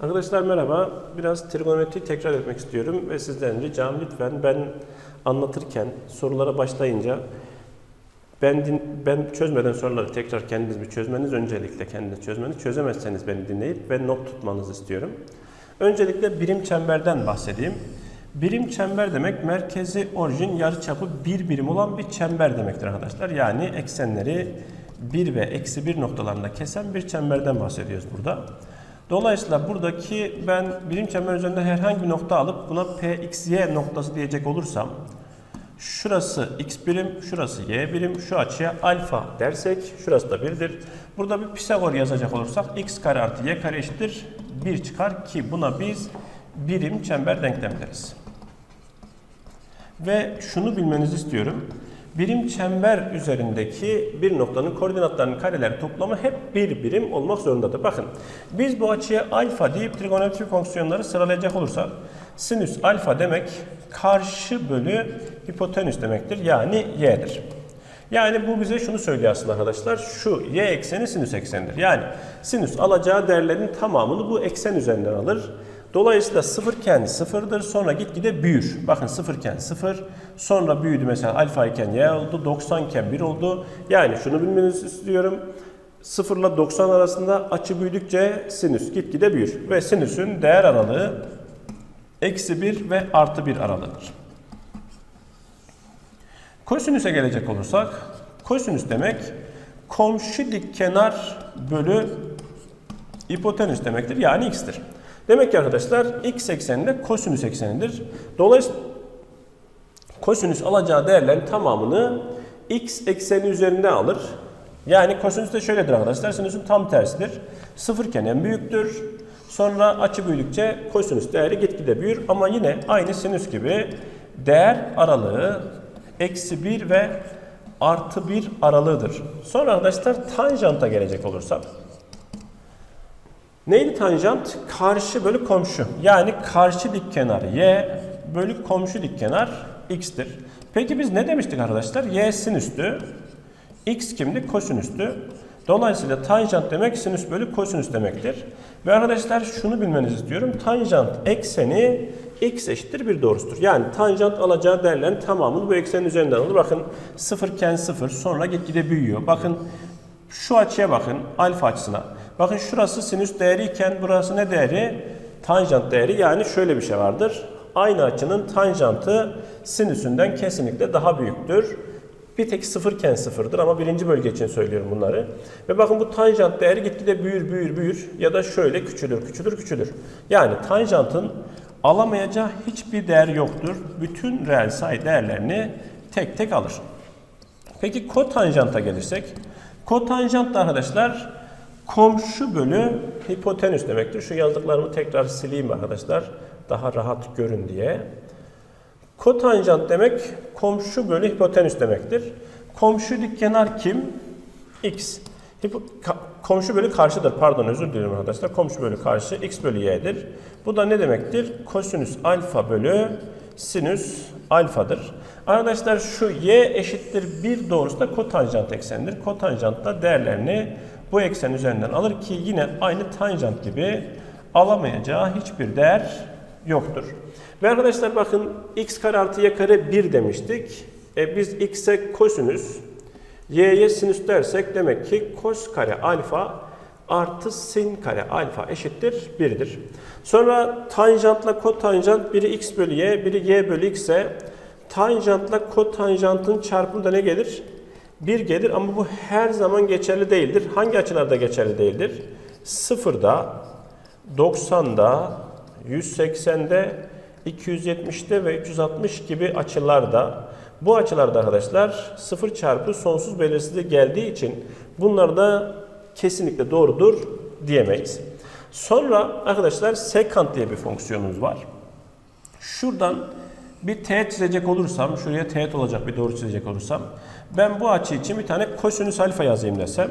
Arkadaşlar merhaba. Biraz trigonometri tekrar etmek istiyorum ve sizden ricam lütfen ben anlatırken sorulara başlayınca ben din, ben çözmeden soruları tekrar kendiniz bir çözmeniz öncelikle kendiniz çözmeniz çözemezseniz beni dinleyip ve not tutmanızı istiyorum. Öncelikle birim çemberden bahsedeyim. Birim çember demek merkezi orijin yarıçapı bir birim olan bir çember demektir arkadaşlar. Yani eksenleri 1 ve eksi 1 noktalarında kesen bir çemberden bahsediyoruz burada. Dolayısıyla buradaki ben birim çember üzerinde herhangi bir nokta alıp buna pxy noktası diyecek olursam şurası x birim, şurası y birim, şu açıya alfa dersek şurası da 1'dir. Burada bir Pisagor yazacak olursak x kare artı y kare eşittir 1 çıkar ki buna biz birim çember denklemi deriz. Ve şunu bilmenizi istiyorum. Birim çember üzerindeki bir noktanın koordinatlarının kareleri toplamı hep bir birim olmak zorundadır. Bakın biz bu açıya alfa deyip trigonometri fonksiyonları sıralayacak olursak sinüs alfa demek karşı bölü hipotenüs demektir. Yani y'dir. Yani bu bize şunu söylüyor aslında arkadaşlar. Şu y ekseni sinüs eksenidir. Yani sinüs alacağı değerlerin tamamını bu eksen üzerinden alır. Dolayısıyla sıfırken sıfırdır sonra gitgide büyür. Bakın sıfırken sıfır sonra büyüdü mesela alfa iken y oldu 90 iken 1 oldu. Yani şunu bilmenizi istiyorum. 0 ile 90 arasında açı büyüdükçe sinüs gitgide büyür. Ve sinüsün değer aralığı eksi 1 ve artı 1 aralığıdır. Kosinüse gelecek olursak kosinüs demek komşu dik kenar bölü hipotenüs demektir. Yani x'tir. Demek ki arkadaşlar x ekseninde kosinüs eksenidir. Dolayısıyla kosinüs alacağı değerlerin tamamını x ekseni üzerinde alır. Yani kosinüs de şöyledir arkadaşlar. Sinüsün tam tersidir. Sıfırken en büyüktür. Sonra açı büyüdükçe kosinüs değeri gitgide büyür. Ama yine aynı sinüs gibi değer aralığı eksi 1 ve artı 1 aralığıdır. Sonra arkadaşlar tanjanta gelecek olursak. Neydi tanjant? Karşı bölü komşu. Yani karşı dik kenar y bölü komşu dik kenar x'tir. Peki biz ne demiştik arkadaşlar? y sinüstü, x kimdi? Kosinüstü. Dolayısıyla tanjant demek sinüs bölü kosinüs demektir. Ve arkadaşlar şunu bilmenizi istiyorum. Tanjant ekseni x eşittir bir doğrusudur. Yani tanjant alacağı değerlerin tamamını bu eksenin üzerinden alır. Bakın sıfırken sıfır sonra gitgide büyüyor. Bakın şu açıya bakın alfa açısına. Bakın şurası sinüs değeri iken burası ne değeri? Tanjant değeri yani şöyle bir şey vardır. Aynı açının tanjantı sinüsünden kesinlikle daha büyüktür. Bir tek sıfırken sıfırdır ama birinci bölge için söylüyorum bunları. Ve bakın bu tanjant değeri gitgide büyür büyür büyür ya da şöyle küçülür küçülür küçülür. Yani tanjantın alamayacağı hiçbir değer yoktur. Bütün reel sayı değerlerini tek tek alır. Peki kotanjanta gelirsek. Kotanjant da arkadaşlar komşu bölü hipotenüs demektir. Şu yazdıklarımı tekrar sileyim arkadaşlar. Daha rahat görün diye. Kotanjant demek komşu bölü hipotenüs demektir. Komşu dik kenar kim? X. Hipo, komşu bölü karşıdır. Pardon özür dilerim arkadaşlar. Komşu bölü karşı x bölü y'dir. Bu da ne demektir? Kosinüs alfa bölü sinüs alfadır. Arkadaşlar şu y eşittir 1 doğrusu da kotanjant eksenidir. Kotanjant da değerlerini bu eksen üzerinden alır ki yine aynı tanjant gibi alamayacağı hiçbir değer yoktur. Ve arkadaşlar bakın x kare artı y kare 1 demiştik. E biz x'e kosinüs, y'ye sinüs dersek demek ki kos kare alfa artı sin kare alfa eşittir 1'dir. Sonra tanjantla kotanjant biri x bölü y, biri y bölü x ise tanjantla kotanjantın çarpımı da ne gelir? 1 gelir ama bu her zaman geçerli değildir. Hangi açılarda geçerli değildir? 0'da, 90'da, 180'de, 270'te ve 360 gibi açılarda bu açılarda arkadaşlar 0 çarpı sonsuz belirsizliği geldiği için bunlar da kesinlikle doğrudur diyemeyiz. Sonra arkadaşlar sekant diye bir fonksiyonumuz var. Şuradan bir teğet çizecek olursam, şuraya teğet olacak bir doğru çizecek olursam ben bu açı için bir tane kosinüs alfa yazayım desem.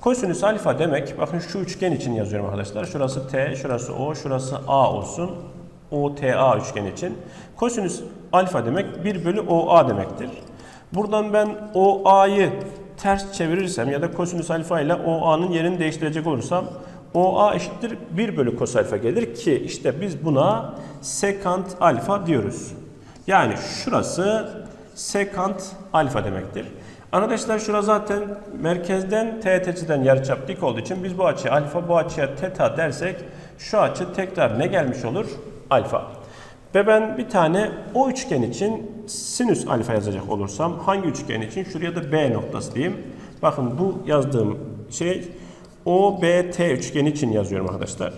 Kosinüs alfa demek, bakın şu üçgen için yazıyorum arkadaşlar. Şurası T, şurası O, şurası A olsun. OTA üçgen için. Kosinüs alfa demek 1 bölü OA demektir. Buradan ben OA'yı ters çevirirsem ya da kosinüs alfa ile OA'nın yerini değiştirecek olursam OA eşittir 1 bölü kos alfa gelir ki işte biz buna sekant alfa diyoruz. Yani şurası sekant alfa demektir. Arkadaşlar şura zaten merkezden teğeteciden yarıçap dik olduğu için biz bu açıya alfa bu açıya teta dersek şu açı tekrar ne gelmiş olur? Alfa. Ve ben bir tane o üçgen için sinüs alfa yazacak olursam hangi üçgen için? Şuraya da B noktası diyeyim. Bakın bu yazdığım şey OBT üçgeni için yazıyorum arkadaşlar.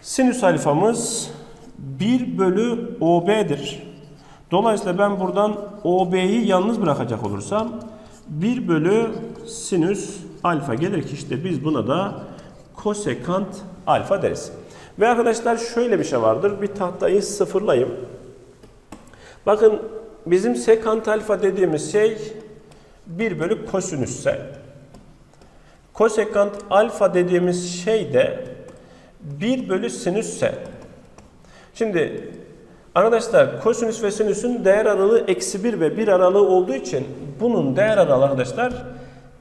Sinüs alfamız 1 bölü OB'dir. Dolayısıyla ben buradan OB'yi yalnız bırakacak olursam 1 bölü sinüs alfa gelir ki işte biz buna da kosekant alfa deriz. Ve arkadaşlar şöyle bir şey vardır. Bir tahtayı sıfırlayayım. Bakın bizim sekant alfa dediğimiz şey 1 bölü kosinüsse. Kosekant alfa dediğimiz şey de 1 bölü sinüsse. Şimdi arkadaşlar kosinüs ve sinüsün değer aralığı eksi 1 ve 1 aralığı olduğu için bunun değer aralığı arkadaşlar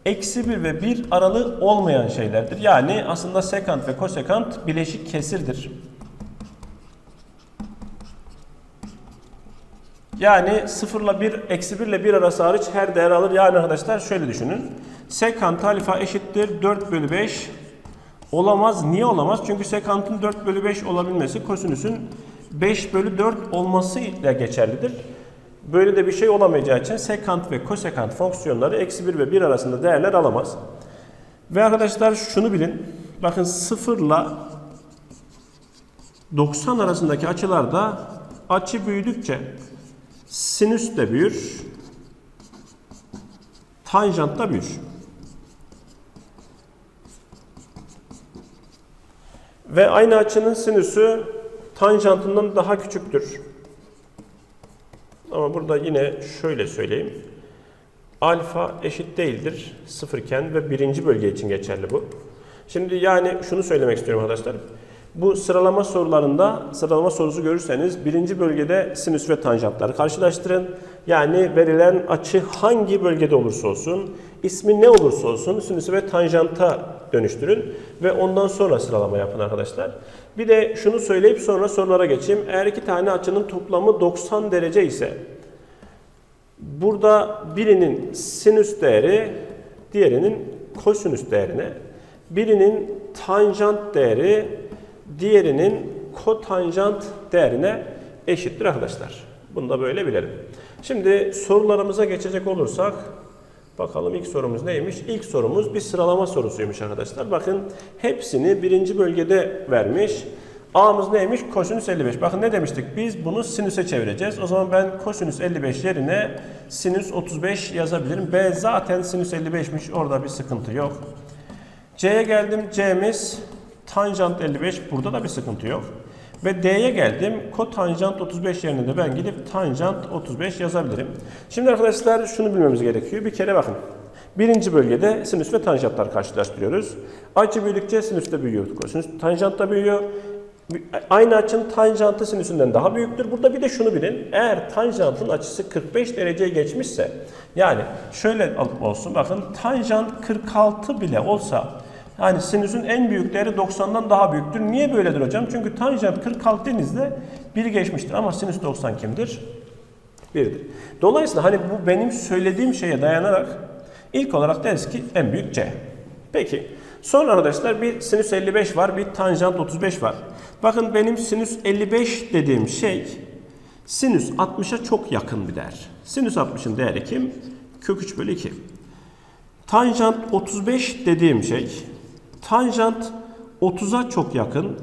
eksi 1 ve 1 aralığı olmayan şeylerdir. Yani aslında sekant ve kosekant bileşik kesirdir. Yani 0 ile 1, eksi 1 ile 1 arası hariç her değer alır. Yani arkadaşlar şöyle düşünün. Sekant alfa eşittir 4 bölü 5 olamaz. Niye olamaz? Çünkü sekantın 4 bölü 5 olabilmesi kosinüsün 5 bölü 4 olması ile geçerlidir. Böyle de bir şey olamayacağı için sekant ve kosekant fonksiyonları eksi 1 ve 1 arasında değerler alamaz. Ve arkadaşlar şunu bilin. Bakın 0 ile 90 arasındaki açılarda açı büyüdükçe sinüs de büyür, tanjant da büyür. Ve aynı açının sinüsü tanjantından daha küçüktür. Ama burada yine şöyle söyleyeyim. Alfa eşit değildir sıfırken ve birinci bölge için geçerli bu. Şimdi yani şunu söylemek istiyorum arkadaşlar. Bu sıralama sorularında sıralama sorusu görürseniz birinci bölgede sinüs ve tanjantları karşılaştırın. Yani verilen açı hangi bölgede olursa olsun, ismi ne olursa olsun sinüsü ve tanjanta dönüştürün ve ondan sonra sıralama yapın arkadaşlar. Bir de şunu söyleyip sonra sorulara geçeyim. Eğer iki tane açının toplamı 90 derece ise burada birinin sinüs değeri diğerinin kosinüs değerine, birinin tanjant değeri diğerinin kotanjant değerine eşittir arkadaşlar. Bunu da böyle bilelim. Şimdi sorularımıza geçecek olursak bakalım ilk sorumuz neymiş? İlk sorumuz bir sıralama sorusuymuş arkadaşlar. Bakın hepsini birinci bölgede vermiş. A'mız neymiş? Kosinüs 55. Bakın ne demiştik? Biz bunu sinüse çevireceğiz. O zaman ben kosinüs 55 yerine sinüs 35 yazabilirim. B zaten sinüs 55'miş. Orada bir sıkıntı yok. C'ye geldim. C'miz tanjant 55. Burada da bir sıkıntı yok. Ve D'ye geldim. Kotanjant 35 yerine de ben gidip tanjant 35 yazabilirim. Şimdi arkadaşlar şunu bilmemiz gerekiyor. Bir kere bakın. Birinci bölgede sinüs ve tanjantlar karşılaştırıyoruz. Açı büyüdükçe sinüs de büyüyor. Kosinüs tanjant da büyüyor. Aynı açının tanjantı sinüsünden daha büyüktür. Burada bir de şunu bilin. Eğer tanjantın açısı 45 dereceye geçmişse yani şöyle olsun bakın tanjant 46 bile olsa yani sinüsün en büyük değeri 90'dan daha büyüktür. Niye böyledir hocam? Çünkü tanjant 46 denizde 1 geçmiştir ama sinüs 90 kimdir? 1'dir. Dolayısıyla hani bu benim söylediğim şeye dayanarak ilk olarak deriz ki en büyük C. Peki sonra arkadaşlar bir sinüs 55 var bir tanjant 35 var. Bakın benim sinüs 55 dediğim şey sinüs 60'a çok yakın bir değer. Sinüs 60'ın değeri kim? Kök 3 bölü 2. Tanjant 35 dediğim şey tanjant 30'a çok yakın.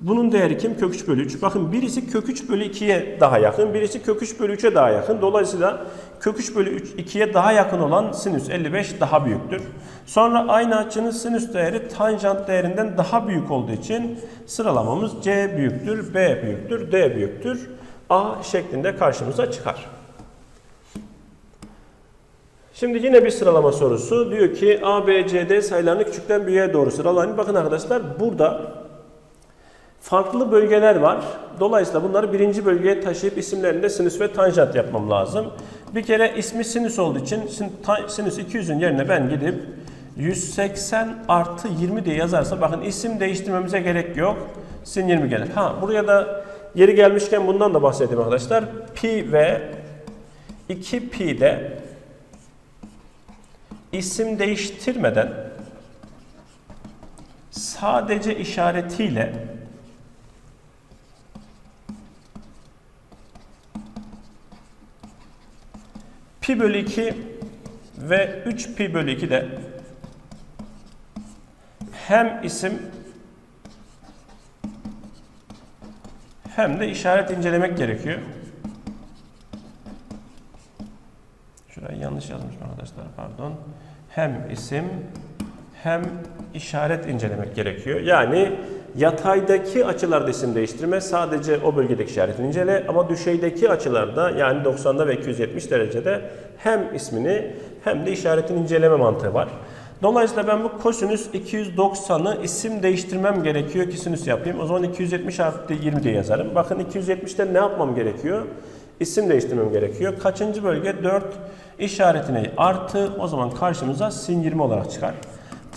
Bunun değeri kim? Kök 3 bölü 3. Bakın birisi kök 3 bölü 2'ye daha yakın. Birisi kök 3 bölü 3'e daha yakın. Dolayısıyla kök 3 bölü 3 2'ye daha yakın olan sinüs 55 daha büyüktür. Sonra aynı açının sinüs değeri tanjant değerinden daha büyük olduğu için sıralamamız C büyüktür, B büyüktür, D büyüktür. A şeklinde karşımıza çıkar. Şimdi yine bir sıralama sorusu. Diyor ki A, B, C, D sayılarını küçükten büyüğe doğru sıralayın. Bakın arkadaşlar burada farklı bölgeler var. Dolayısıyla bunları birinci bölgeye taşıyıp isimlerinde sinüs ve tanjant yapmam lazım. Bir kere ismi sinüs olduğu için sinüs 200'ün yerine ben gidip 180 artı 20 diye yazarsa bakın isim değiştirmemize gerek yok. Sin 20 gelir. Ha buraya da yeri gelmişken bundan da bahsedeyim arkadaşlar. Pi ve 2 pi de isim değiştirmeden sadece işaretiyle pi bölü 2 ve 3 pi bölü 2 de hem isim hem de işaret incelemek gerekiyor. Yanlış yazmışım arkadaşlar pardon. Hem isim hem işaret incelemek gerekiyor. Yani yataydaki açılarda isim değiştirme sadece o bölgedeki işaretini incele ama düşeydeki açılarda yani 90'da ve 270 derecede hem ismini hem de işaretini inceleme mantığı var. Dolayısıyla ben bu kosinüs 290'ı isim değiştirmem gerekiyor ki sinüs yapayım. O zaman 270 artı 20 diye yazarım. Bakın 270'te ne yapmam gerekiyor? İsim değiştirmem gerekiyor. Kaçıncı bölge? 4 işaretine artı. O zaman karşımıza sin 20 olarak çıkar.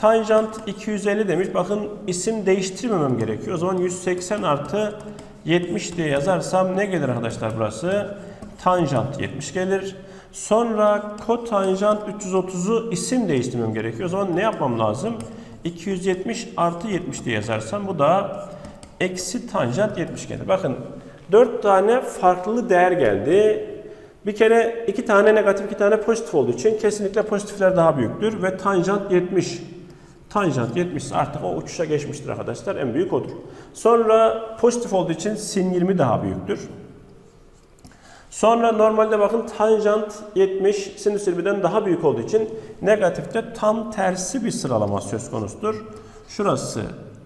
Tanjant 250 demiş. Bakın isim değiştirmemem gerekiyor. O zaman 180 artı 70 diye yazarsam ne gelir arkadaşlar burası? Tanjant 70 gelir. Sonra kotanjant 330'u isim değiştirmem gerekiyor. O zaman ne yapmam lazım? 270 artı 70 diye yazarsam bu da eksi tanjant 70 gelir. Bakın 4 tane farklı değer geldi. Bir kere iki tane negatif, iki tane pozitif olduğu için kesinlikle pozitifler daha büyüktür ve tanjant 70. Tanjant 70 ise artık o uçuşa geçmiştir arkadaşlar. En büyük odur. Sonra pozitif olduğu için sin 20 daha büyüktür. Sonra normalde bakın tanjant 70 sinüs 20'den daha büyük olduğu için negatifte tam tersi bir sıralama söz konusudur. Şurası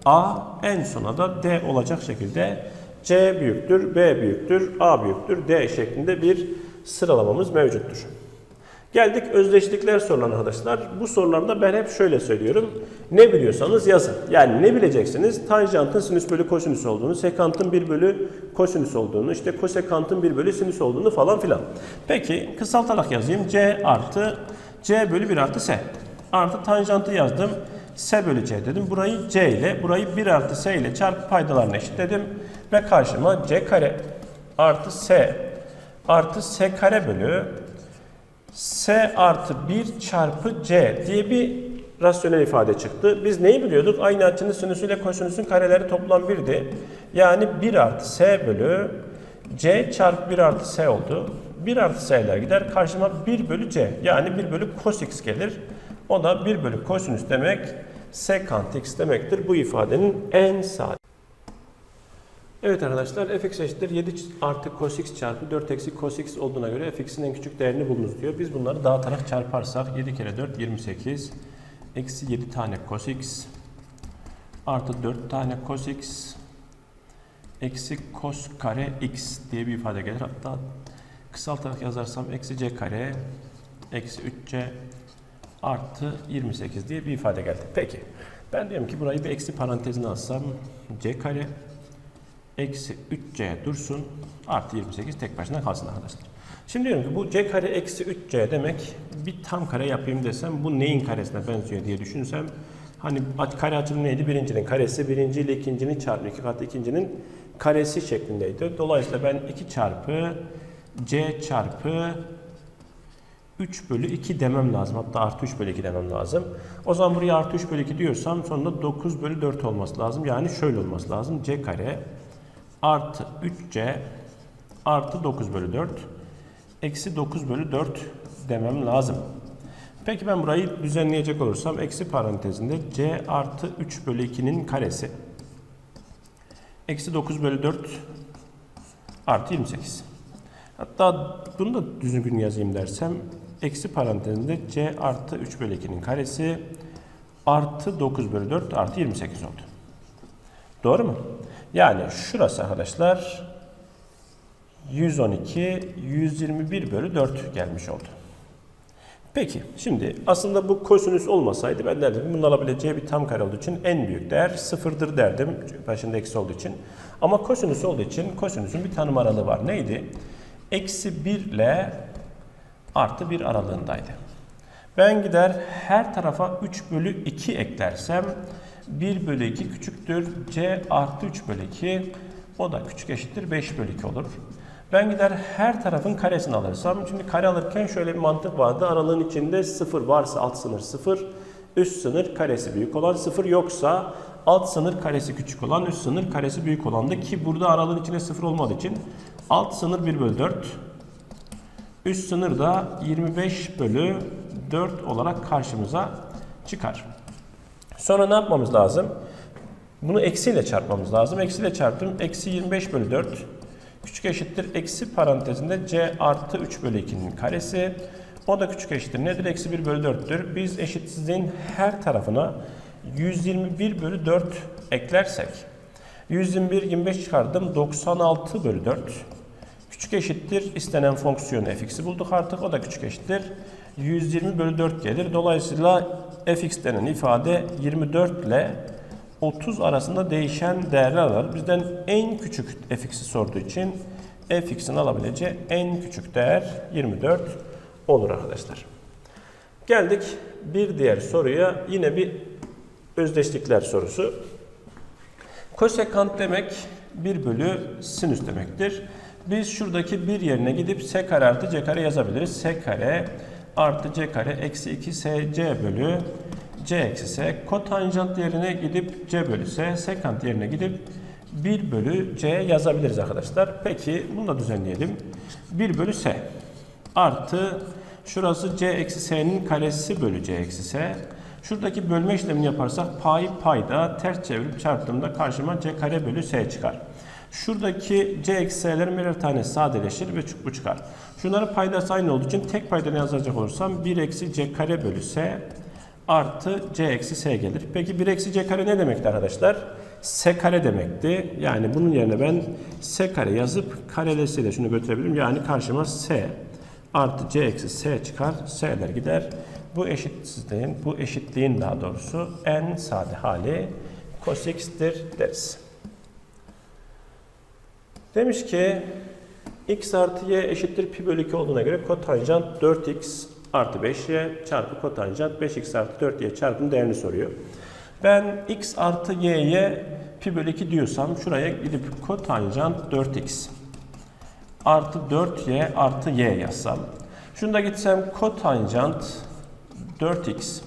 A, en sona da D olacak şekilde C büyüktür, B büyüktür, A büyüktür, D şeklinde bir sıralamamız mevcuttur. Geldik özdeşlikler sorularına arkadaşlar. Bu sorularda ben hep şöyle söylüyorum. Ne biliyorsanız yazın. Yani ne bileceksiniz? Tanjantın sinüs bölü kosinüs olduğunu, sekantın 1 bölü kosinüs olduğunu, işte kosekantın 1 bölü sinüs olduğunu falan filan. Peki kısaltarak yazayım. C artı C bölü 1 artı S. Artı tanjantı yazdım. S bölü C dedim. Burayı C ile, burayı 1 artı S ile çarpı paydalarını eşitledim. Ve karşıma C kare artı S artı S kare bölü S artı 1 çarpı C diye bir rasyonel ifade çıktı. Biz neyi biliyorduk? Aynı açının sinüsüyle kosinüsün kareleri toplam 1'di. Yani 1 artı S bölü C çarpı 1 artı S oldu. 1 artı S'ler gider. Karşıma 1 bölü C yani 1 bölü cos x gelir. O da 1 bölü kosinüs demek sekant x demektir. Bu ifadenin en sade. Evet arkadaşlar fx eşittir 7 artı cos x çarpı 4 eksi cos x olduğuna göre fx'in en küçük değerini bulunuz diyor. Biz bunları dağıtarak çarparsak 7 kere 4 28 eksi 7 tane cos x artı 4 tane cos x eksi cos kare x diye bir ifade gelir. Hatta kısaltarak yazarsam eksi c kare eksi 3c artı 28 diye bir ifade geldi. Peki ben diyorum ki burayı bir eksi parantezine alsam c kare eksi 3c dursun artı 28 tek başına kalsın arkadaşlar. Şimdi diyorum ki bu c kare eksi 3c demek bir tam kare yapayım desem bu neyin karesine benziyor diye düşünsem hani kare açılımı neydi? Birincinin karesi birinci ile ikincinin çarpı iki katı ikincinin karesi şeklindeydi. Dolayısıyla ben 2 çarpı c çarpı 3 bölü 2 demem lazım. Hatta artı 3 bölü 2 demem lazım. O zaman buraya artı 3 bölü 2 diyorsam sonunda 9 bölü 4 olması lazım. Yani şöyle olması lazım. c kare artı 3c artı 9 bölü 4 eksi 9 bölü 4 demem lazım. Peki ben burayı düzenleyecek olursam eksi parantezinde c artı 3 bölü 2'nin karesi eksi 9 bölü 4 artı 28. Hatta bunu da düzgün yazayım dersem eksi parantezinde c artı 3 bölü 2'nin karesi artı 9 bölü 4 artı 28 oldu. Doğru mu? Yani şurası arkadaşlar 112, 121 bölü 4 gelmiş oldu. Peki şimdi aslında bu kosinüs olmasaydı ben derdim bunun alabileceği bir tam kare olduğu için en büyük değer sıfırdır derdim. Başında eksi olduğu için. Ama kosinüs olduğu için kosinüsün bir tanım aralığı var. Neydi? Eksi 1 ile artı 1 aralığındaydı. Ben gider her tarafa 3 bölü 2 eklersem 1 bölü 2 küçüktür. C artı 3 bölü 2 o da küçük eşittir 5 bölü 2 olur. Ben gider her tarafın karesini alırsam, şimdi kare alırken şöyle bir mantık vardı. Aralığın içinde 0 varsa alt sınır 0, üst sınır karesi büyük olan 0 yoksa alt sınır karesi küçük olan, üst sınır karesi büyük olandı ki burada aralığın içinde 0 olmadığı için alt sınır 1 bölü 4, üst sınır da 25 bölü 4 olarak karşımıza çıkar. Sonra ne yapmamız lazım? Bunu eksiyle çarpmamız lazım. Eksiyle çarptım. Eksi 25 bölü 4 küçük eşittir. Eksi parantezinde c artı 3 bölü 2'nin karesi. O da küçük eşittir. Nedir? Eksi 1 bölü 4'tür. Biz eşitsizliğin her tarafına 121 bölü 4 eklersek 121, 25 çıkardım. 96 bölü 4 küçük eşittir. istenen fonksiyon fx'i bulduk artık. O da küçük eşittir. 120 bölü 4 gelir. Dolayısıyla fx denen ifade 24 ile 30 arasında değişen değerler alır. Bizden en küçük fx'i sorduğu için fx'in alabileceği en küçük değer 24 olur arkadaşlar. Geldik bir diğer soruya. Yine bir özdeşlikler sorusu. Kosekant demek 1 bölü sinüs demektir. Biz şuradaki bir yerine gidip s kare artı c kare yazabiliriz. s kare artı c kare eksi 2 s c bölü c eksi s. Kotanjant yerine gidip c bölü s, sekant yerine gidip 1 bölü c yazabiliriz arkadaşlar. Peki bunu da düzenleyelim. 1 bölü s artı şurası c eksi s'nin karesi bölü c eksi s. Şuradaki bölme işlemini yaparsak pay payda ters çevirip çarptığımda karşıma c kare bölü s çıkar. Şuradaki c eksi s'lerin birer tane sadeleşir ve bu çıkar. Şunların paydası aynı olduğu için tek paydada yazacak olursam 1 eksi c kare bölü s artı c eksi s gelir. Peki 1 eksi c kare ne demekti arkadaşlar? s kare demekti. Yani bunun yerine ben s kare yazıp karelesiyle şunu götürebilirim. Yani karşıma s artı c eksi s çıkar. s'ler gider. Bu eşitsizliğin, bu eşitliğin daha doğrusu en sade hali cos x'tir deriz. Demiş ki x artı y eşittir pi bölü 2 olduğuna göre kotanjant 4x artı 5y çarpı kotanjant 5x artı 4y çarpım değerini soruyor. Ben x artı y'ye pi bölü 2 diyorsam şuraya gidip kotanjant 4x artı 4y artı y yazsam. Şunda gitsem kotanjant 4x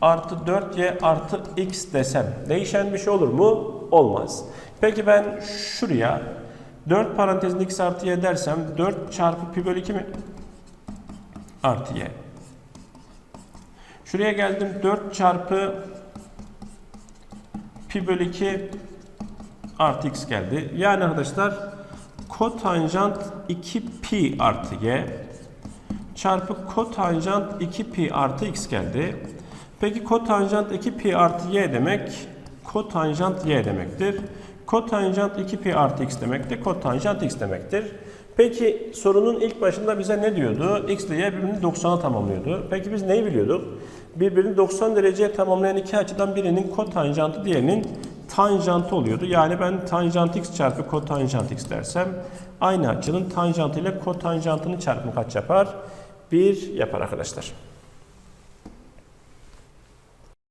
artı 4y artı x desem değişen bir şey olur mu? Olmaz. Peki ben şuraya 4 parantezinde x artı y dersem 4 çarpı pi bölü 2 mi? Artı y. Şuraya geldim 4 çarpı pi bölü 2 artı x geldi. Yani arkadaşlar kotanjant 2 pi artı y çarpı kotanjant 2 pi artı x geldi. Peki kotanjant 2 pi artı y demek kotanjant y demektir. Kotanjant 2 pi artı x demek de kotanjant x demektir. Peki sorunun ilk başında bize ne diyordu? X ile y birbirini 90'a tamamlıyordu. Peki biz neyi biliyorduk? Birbirini 90 dereceye tamamlayan iki açıdan birinin kotanjantı diğerinin tanjantı oluyordu. Yani ben tanjant x çarpı kotanjant x dersem aynı açının tanjantı ile kotanjantının çarpımı kaç yapar? 1 yapar arkadaşlar.